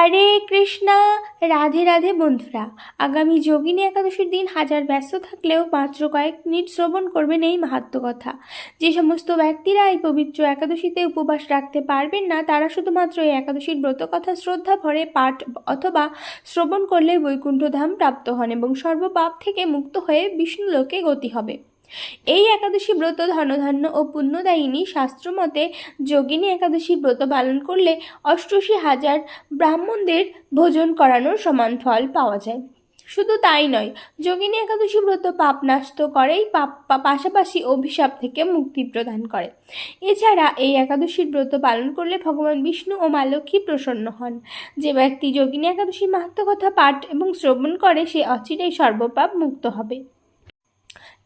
হরে কৃষ্ণা, রাধে রাধে বন্ধুরা। আগামী যোগিনী একাদশীর দিন হাজার ব্যস্ত থাকলেও মাত্র কয়েক মিনিট শ্রবণ করবেন এই মাহাত্ম কথা। যে সমস্ত ব্যক্তিরা এই পবিত্র একাদশীতে উপবাস রাখতে পারবেন না, তারা শুধুমাত্র এই একাদশীর ব্রত কথা শ্রদ্ধা ভরে পাঠ অথবা শ্রবণ করলে বৈকুণ্ঠধাম প্রাপ্ত হন এবং সর্বপাপ থেকে মুক্ত হয়ে বিষ্ণুলোকে গতি হবে। এই একাদশী ব্রত ধনধান্য ও পুণ্যদায়িনী শাস্ত্রমতে যোগিনী একাদশী ব্রত পালন করলে অষ্টআশি হাজার ব্রাহ্মণদের ভোজন করানোর সমান ফল পাওয়া যায়। শুধু তাই নয়, যোগিনী একাদশী ব্রত পাপ নাস্ত করেই পাপ পাশাপাশি অভিশাপ থেকে মুক্তি প্রদান করে। এছাড়া এই একাদশীর ব্রত পালন করলে ভগবান বিষ্ণু ও মা লক্ষ্মী প্রসন্ন হন। যে ব্যক্তি যোগিনী একাদশী মাহাত্ম কথা পাঠ এবং শ্রবণ করে সে অচিরেই সর্বপাপ মুক্ত হবে।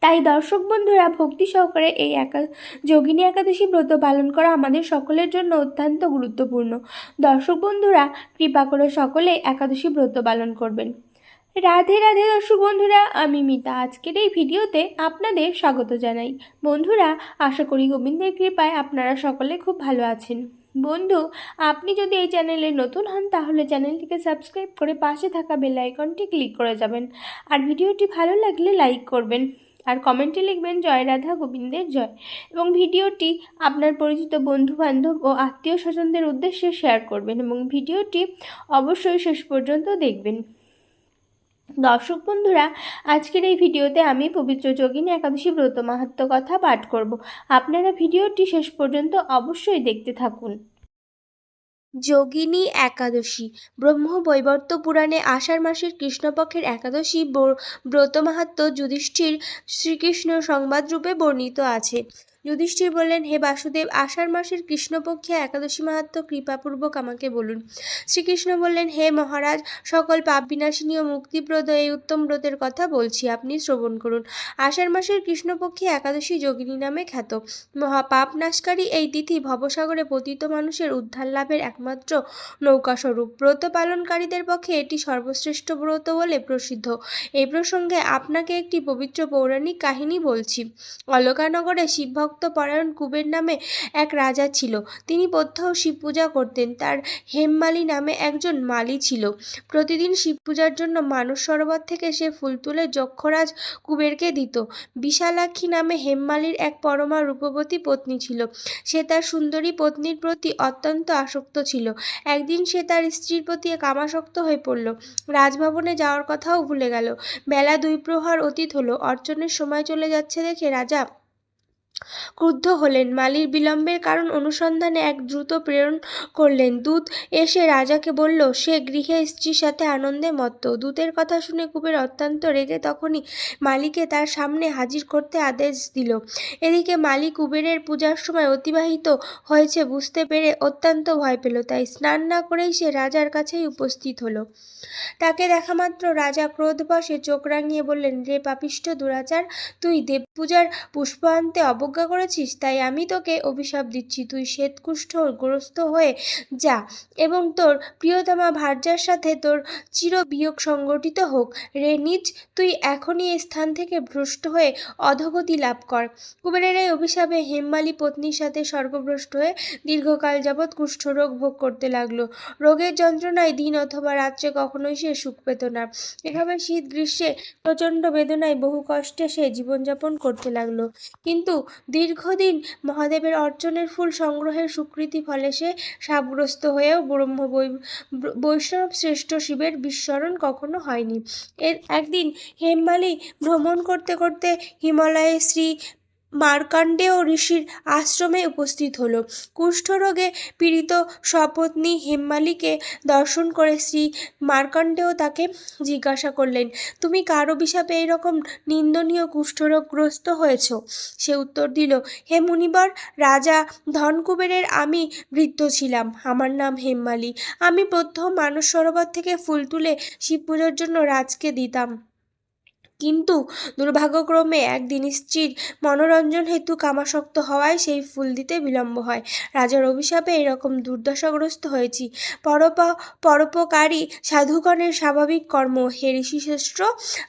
তাই দর্শক বন্ধুরা, ভক্তি সহকারে এই একা, যোগিনী একাদশী ব্রত পালন করা আমাদের সকলের জন্য অত্যন্ত গুরুত্বপূর্ণ। দর্শক বন্ধুরা, কৃপা করে সকলে একাদশী ব্রত পালন করবেন। রাধে রাধে দর্শক বন্ধুরা, আমি মিতা। আজকের এই ভিডিওতে আপনাদের স্বাগত জানাই। বন্ধুরা, আশা করি গোবিন্দের কৃপায় আপনারা সকলে খুব ভালো আছেন। বন্ধু, আপনি যদি এই চ্যানেলে নতুন হন, তাহলে চ্যানেলটিকে সাবস্ক্রাইব করে পাশে থাকা বেল আইকনটি ক্লিক করে যাবেন। আর ভিডিওটি ভালো লাগলে লাইক করবেন। আর কমেন্টে লিখবেন, জয় রাধা, গোবিন্দের জয়। এবং ভিডিওটি আপনার পরিচিত বন্ধু বান্ধব ও আত্মীয় স্বজনদের উদ্দেশ্যে শেয়ার করবেন এবং ভিডিওটি অবশ্যই শেষ পর্যন্ত দেখবেন। দর্শক বন্ধুরা, আজকের এই ভিডিওতে আমি পবিত্র যোগিনী একাদশী ব্রত মাহাত্ম কথা পাঠ করব। আপনারা ভিডিওটি শেষ পর্যন্ত অবশ্যই দেখতে থাকুন। যোগিনী একাদশী। ব্রহ্ম বৈবর্ত পুরাণে আষাঢ় মাসের কৃষ্ণপক্ষের একাদশী ব্রত মাহাত্ম যুধিষ্ঠির শ্রীকৃষ্ণ সংবাদরূপে বর্ণিত আছে। যুধিষ্ঠির বললেন, হে বাসুদেব, আষাঢ় মাসের কৃষ্ণপক্ষে একাদশী মাহাত্ম কৃপাপূর্বক আমাকে বলুন। শ্রীকৃষ্ণ বললেন, হে মহারাজ, সকল পাপ বিনাশিনী ও মুক্তিপ্রদ এই উত্তম ব্রতের কথা বলছি, আপনি শ্রবণ করুন। আষাঢ় মাসের কৃষ্ণপক্ষে একাদশী যোগিনী নামে খ্যাত। মহা পাপ নাশকারী এই তিথি ভবসাগরে পতিত মানুষের উদ্ধার লাভের একমাত্র নৌকাস্বরূপ। ব্রত পালনকারীদের পক্ষে এটি সর্বশ্রেষ্ঠ ব্রত বলে প্রসিদ্ধ। এই প্রসঙ্গে আপনাকে একটি পবিত্র পৌরাণিক কাহিনী বলছি। অলকানগরে শিবভক্ত পরায়ণ কুবের নামে এক রাজা ছিল। তিনি প্রত্যহ শিব পূজা করতেন। তার হেমমালি নামে একজন মালি ছিল। প্রতিদিন শিব পূজার জন্য মানস সরোবর থেকে সে ফুল তুলে যক্ষরাজ কুবেরকে দিত। বিশালাক্ষী নামে হেমমালির এক পরমা রূপবতী পত্নী ছিল। সে তার সুন্দরী পত্নীর প্রতি অত্যন্ত আসক্ত ছিল। একদিন সে তার স্ত্রীর প্রতি কামাসক্ত হয়ে পড়ল। রাজভবনে যাওয়ার কথাও ভুলে গেল। বেলা দুই প্রহর অতীত হলো। অর্চনের সময় চলে যাচ্ছে দেখে রাজা ক্রুদ্ধ হলেন। মালির বিলম্বের কারণ অনুসন্ধানে এক দ্রুত প্রেরণ করলেন। দূত এসে রাজাকে বলল, সে গৃহে স্ত্রীর সাথে আনন্দে মত্ত। দূতের কথা শুনে কুবের অত্যন্ত রেগে তখনই মালিকে তার সামনে হাজির করতে আদেশ দিল। এদিকে মালি কুবেরের পূজার সময় অতিবাহিত হয়েছে বুঝতে পেরে অত্যন্ত ভয় পেল। তাই স্নান না করেই সে রাজার কাছেই উপস্থিত হলো। তাকে দেখা মাত্র রাজা ক্রোধবশে চোখ রাঙিয়ে বললেন, রে পাপিষ্ঠ দুরাচার, তুই দেবপূজার পুষ্প আনতে অবজ্ঞা করেছিস, তাই আমি তোকে অভিশাপ দিচ্ছি। তুই শ্বেতকুষ্ঠগ্রস্ত হয়ে যা এবং তোর প্রিয়তমা ভার্যার সাথে তোর চিরবিয়োগ সংগঠিত হোক। রে নিজ তুই এখনই স্থান থেকে ভ্রষ্ট হয়ে অধগতি লাভ কর। কুবেরের এই অভিশাপে হেমমালি পত্নীর সাথে স্বর্গভ্রষ্ট হয়ে দীর্ঘকাল যাবৎ কুষ্ঠরোগ ভোগ করতে লাগল। রোগের যন্ত্রণায় দিন অথবা রাত্রে কখনোই সে সুখ পেত না। এভাবে শীত গ্রীষ্মে প্রচণ্ড বেদনায় বহু কষ্টে সে জীবনযাপন করতে লাগল। কিন্তু দীর্ঘদিন মহাদেবের অর্চনের ফুল সংগ্রহের স্বীকৃতি ফলে সে সাবগ্রস্ত হয়েও ব্রহ্ম বৈষ্ণব শ্রেষ্ঠ শিবের বিস্মরণ কখনো হয়নি। এর একদিন হেমমালি ভ্রমণ করতে করতে হিমালয়ে শ্রী মার্কাণ্ডেয় ঋষির আশ্রমে উপস্থিত হলো। কুষ্ঠরোগে পীড়িত সপত্নী হেমমালিকে দর্শন করে শ্রী মার্কাণ্ডেয় তাকে জিজ্ঞাসা করলেন, তুমি কার অভিশাপে এইরকম নিন্দনীয় কুষ্ঠরোগগ্রস্ত হয়েছ? সে উত্তর দিল, হে মুনিবর, রাজা ধনকুবেরের আমি বৃদ্ধ ছিলাম। আমার নাম হেমমালি। আমি প্রথম মানস সরোবর থেকে ফুল তুলে শিব পুজোর জন্য রাজকে দিতাম। কিন্তু দুর্ভাগ্যক্রমে একদিন স্ত্রীর মনোরঞ্জন হেতু কামাসক্ত হওয়ায় সেই ফুল দিতে বিলম্ব হয়। রাজার অভিশাপে এরকম দুর্দশাগ্রস্ত হয়েছি। পরোপ, পরোপকারী সাধুগণের স্বাভাবিক কর্ম হে ঋষিশ্রেষ্ঠ,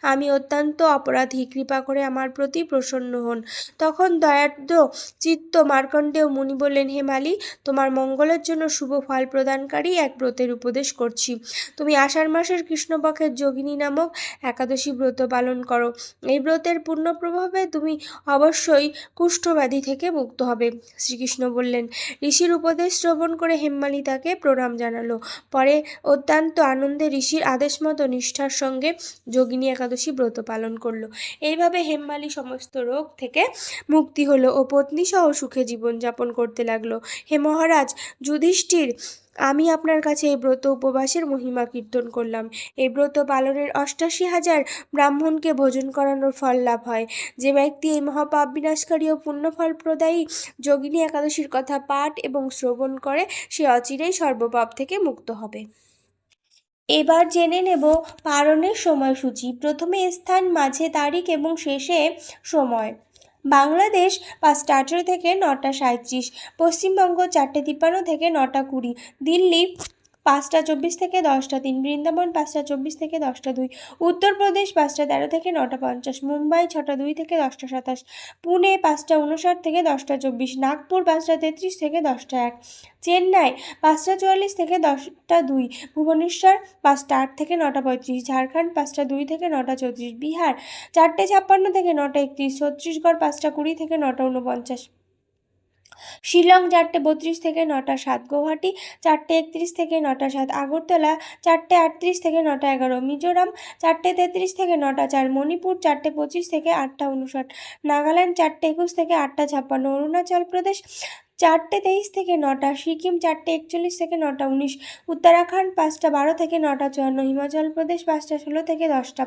আমি অত্যন্ত অপরাধী, কৃপা করে আমার প্রতি প্রসন্ন হন। তখন দয়ার্দ্র চিত্ত মার্কণ্ডেয় মুনি বললেন, হে মালি, তোমার মঙ্গলের জন্য শুভ ফল প্রদানকারী এক ব্রতের উপদেশ করছি। তুমি আষাঢ় মাসের কৃষ্ণপক্ষের যোগিনী নামক একাদশী ব্রত পালন করো। এই ব্রতের পূর্ণ প্রভাবে তুমি অবশ্যই কুষ্ঠব্যাধি থেকে মুক্ত হবে। শ্রীকৃষ্ণ বললেন, ঋষির উপদেশ শ্রবণ করে হেমমালি তাকে প্রণাম জানালো। পরে অত্যন্ত আনন্দে ঋষির আদেশ মতো নিষ্ঠার সঙ্গে যোগিনী একাদশী ব্রত পালন করল। এইভাবে হেমমালি সমস্ত রোগ থেকে মুক্তি হলো ও পত্নীসহ সুখে জীবনযাপন করতে লাগল। হে মহারাজ, যুধিষ্ঠির আমি আপনার কাছে এই ব্রত উপবাসের মহিমা কীর্তন করলাম। এই ব্রত পালনের অষ্টাশি হাজার ব্রাহ্মণকে ভোজন করানোর ফল লাভ হয়। যে ব্যক্তি এই মহাপাপ বিনাশকারী ও পুণ্যফল প্রদায়ী যোগিনী একাদশীর কথা পাঠ এবং শ্রবণ করে, সে অচিরেই সর্বপাপ থেকে মুক্ত হবে। এবার জেনে নেব পালনের সময়সূচি। প্রথমে স্থান, মাঝে তারিখ এবং শেষে সময়। বাংলাদেশ পাঁচটা আঠেরো থেকে নটা সাঁত্রিশ পশ্চিমবঙ্গ চারটে তিপ্পান্ন থেকে নটা কুড়ি দিল্লি পাঁচটা চব্বিশ থেকে দশটা তিন, বৃন্দাবন পাঁচটা চব্বিশ থেকে দশটা দুই, উত্তরপ্রদেশ পাঁচটা তেরো থেকে নটা পঞ্চাশ, মুম্বাই ছটা দুই থেকে দশটা সাতাশ, পুনে পাঁচটা উনষাট থেকে দশটা চব্বিশ, নাগপুর পাঁচটা তেত্রিশ থেকে দশটা এক, চেন্নাই পাঁচটা চুয়াল্লিশ থেকে দশটা দুই, ভুবনেশ্বর পাঁচটা আট থেকে নটা পঁয়ত্রিশ, ঝাড়খণ্ড পাঁচটা দুই থেকে নটা চৌত্রিশ, বিহার চারটে ছাপ্পান্ন থেকে নটা একত্রিশ, ছত্তিশগড় পাঁচটা কুড়ি থেকে নটা উনপঞ্চাশ শিলং চারটে বত্রিশ থেকে নটা সাত গৌহাটি, চারটে একত্রিশ থেকে নটা সাত আগরতলা, চারটে আটত্রিশ থেকে নটা এগারো মিজোরাম, চারটে তেত্রিশ থেকে নটা চার মণিপুর, চারটে পঁচিশ থেকে আটটা উনষাট নাগাল্যান্ড চারটে একুশ থেকে আটটা ছাপ্পান্ন অরুণাচল প্রদেশ চারটে তেইশ থেকে নটা, সিকিম চারটে একচল্লিশ থেকে নটা উনিশ, উত্তরাখণ্ড পাঁচটা বারো থেকে নটা চুয়ান্ন, হিমাচল প্রদেশ পাঁচটা ষোলো থেকে দশটা,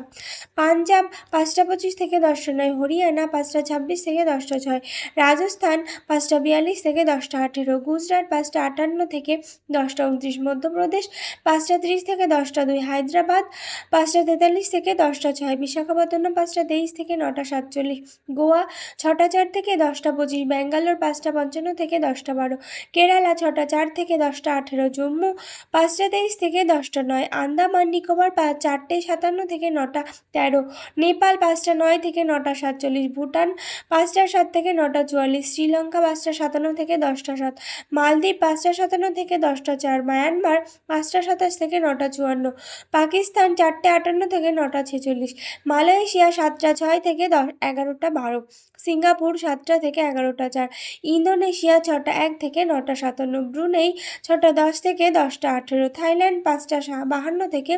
পাঞ্জাব পাঁচটা পঁচিশ থেকে দশটা নয়, হরিয়ানা পাঁচটা ছাব্বিশ থেকে দশটা ছয়, রাজস্থান পাঁচটা বিয়াল্লিশ থেকে দশটা আঠেরো, গুজরাট পাঁচটা আটান্ন থেকে দশটা উনত্রিশ, মধ্যপ্রদেশ পাঁচটা তিরিশ থেকে দশটা দুই, হায়দ্রাবাদ পাঁচটা তেতাল্লিশ থেকে দশটা ছয়, বিশাখাপত্তনম পাঁচটা তেইশ থেকে নটা সাতচল্লিশ, গোয়া ছটা চার থেকে দশটা পঁচিশ, ব্যাঙ্গালোর পাঁচটা পঞ্চান্ন থেকে দশটা বারো। কেরালা ছটা চার থেকে দশটা আঠেরো, জম্মু পাঁচটা তেইশ থেকে দশটা নয়, আন্দামান, নিকোবর পা চারটে সাতান্ন থেকে নটা তেরো, নেপাল পাঁচটা নয় থেকে নটা সাতচল্লিশ, ভুটান পাঁচটা সাত থেকে নটা চুয়াল্লিশ, শ্রীলঙ্কা পাঁচটা সাতান্ন থেকে দশটা সাত, মালদ্বীপ পাঁচটা সাতান্ন থেকে দশটা চার, মায়ানমার পাঁচটা সাতাশ থেকে নটা চুয়ান্ন, পাকিস্তান চারটে আটান্ন থেকে নটা ছেচল্লিশ, মালয়েশিয়া সাতটা ছয় থেকে দশ এগারোটা বারো, সিঙ্গাপুর সাতটা থেকে এগারোটা চার, ইন্দোনেশিয়া ছটা এক থেকে নটা সাতান্ন ব্রুনেই ছটা দশ থেকে দশটা আঠেরো থাইল্যান্ড, পাঁচটা বাহান্ন থেকে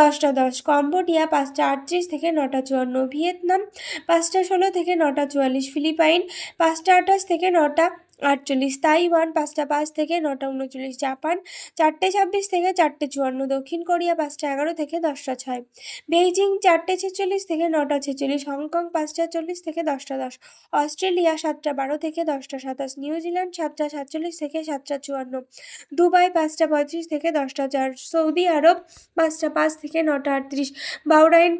দশটা দশ কম্বোডিয়া, পাঁচটা আটত্রিশ থেকে নটা চুয়ান্ন ভিয়েতনাম, পাঁচটা ষোলো থেকে নটা চুয়াল্লিশ ফিলিপাইন, পাঁচটা আঠাশ থেকে নটা আটচল্লিশ তাইওয়ান পাঁচটা পাঁচ থেকে নটা উনচল্লিশ, জাপান চারটে ছাব্বিশ থেকে চারটে চুয়ান্ন, দক্ষিণ কোরিয়া পাঁচটা এগারো থেকে দশটা ছয়, বেইজিং চারটে ছেচল্লিশ থেকে নটা ছেচল্লিশ, হংকং পাঁচটা চল্লিশ থেকে দশটা দশ, অস্ট্রেলিয়া সাতটা বারো থেকে দশটা সাতাশ নিউজিল্যান্ড সাতটা সাতচল্লিশ থেকে সাতটা চুয়ান্ন, দুবাই পাঁচটা পঁয়ত্রিশ থেকে দশটা চার, সৌদি আরব পাঁচটা পাঁচ থেকে নটা আটত্রিশ বাউরাইন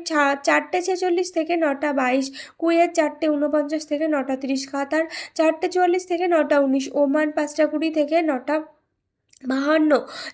চারটে ছেচল্লিশ থেকে নটা বাইশ, কুয়েত চারটে উনপঞ্চাশ থেকে নটা তিরিশ, কাতার চারটে চুয়াল্লিশ থেকে নটা উনিশ, ওমান পাঁচটা কুড়ি থেকে নটা বাহান্ন,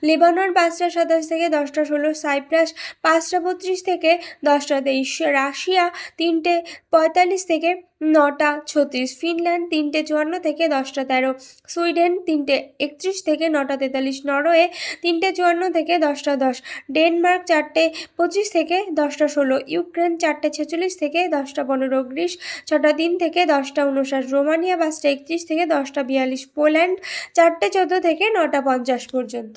লেবানন পাঁচটা সাতাশ থেকে দশটা ষোলো, সাইপ্রাস পাঁচটা বত্রিশ থেকে দশটা তেইশ, রাশিয়া তিনটে পঁয়তাল্লিশ থেকে নটা ছত্রিশ, ফিনল্যান্ড তিনটে চুয়ান্ন থেকে দশটা তেরো, সুইডেন তিনটে একত্রিশ থেকে নটা তেতাল্লিশ, নরওয়ে তিনটে চুয়ান্ন থেকে দশটা দশ, ডেনমার্ক চারটে পঁচিশ থেকে দশটা ষোলো, ইউক্রেন চারটে ছেচল্লিশ থেকে দশটা পনেরো, গ্রিস ছটা তিন থেকে দশটা উনষাট, রোমানিয়া পাঁচটা একত্রিশ থেকে দশটা বিয়াল্লিশ, পোল্যান্ড চারটে চোদ্দ থেকে নটা পঞ্চাশ পর্যন্ত।